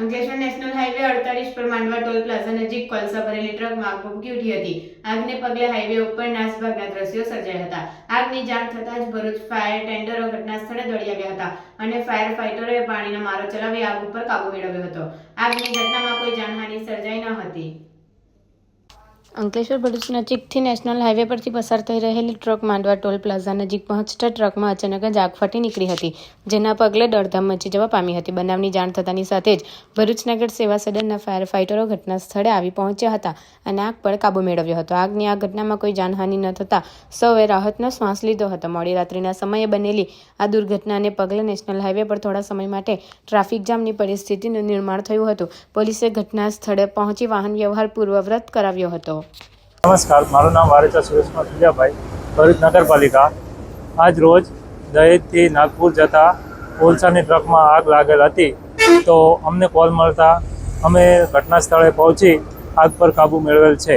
Ankleshwar national highway અડતાલીસ પર માંડવા toll plaza નજીક કોલસા ભરેલી ટ્રકમાં આગ ભભૂકી ઉઠી હતી. આગને પગલે હાઈવે ઉપર નાસભાગના દ્રશ્યો સર્જાયા હતા. આગની જાણ થતાં જ ભરૂચ ફાયર ટેન્ડરો ઘટના સ્થળે દોડી આવ્યા હતા અને ફાયર ફાઈટરોએ પાણીનો મારો ચલાવી આગ ઉપર કાબુ મેળવ્યો હતો. આગની ઘટનામાં કોઈ જાનહાનિ સર્જાઈ ન હતી. અંકલેશ્વર ભરૂચ નજીકથી નેશનલ હાઈવે પરથી પસાર થઈ રહેલી ટ્રક માંડવા ટોલ પ્લાઝા નજીક પહોંચતા ટ્રકમાં અચાનક જ આગ ફાટી નીકળી હતી, જેના પગલે દોડધામ મચી જવા પામી હતી. બનાવની જાણ થતાની સાથે જ ભરૂચનગર સેવા સદનના ફાયર ફાઈટરો ઘટના સ્થળે આવી પહોંચ્યા હતા અને આગ પર કાબુ મેળવ્યો હતો. આગની આ ઘટનામાં કોઈ જાનહાનિ ન થતાં સૌએ રાહતનો શ્વાસ લીધો હતો. મોડી રાત્રિના સમયે બનેલી આ દુર્ઘટનાને પગલે નેશનલ હાઈવે પર થોડા સમય માટે ટ્રાફિક જામની પરિસ્થિતિનું નિર્માણ થયું હતું. પોલીસે ઘટના સ્થળે પહોંચી વાહન વ્યવહાર પૂર્વવ્રત કરાવ્યો હતો. નમસ્કાર, મારું નામ વારેચા સુરેશમાં સુજાભાઈ ભરૂચ નગરપાલિકા. આજ રોજ દહેજથી નાગપુર જતા કોલસાની ટ્રકમાં આગ લાગેલ હતી. તો અમને કોલ મળતા અમે ઘટના સ્થળે પહોંચી આગ પર કાબૂ મેળવેલ છે.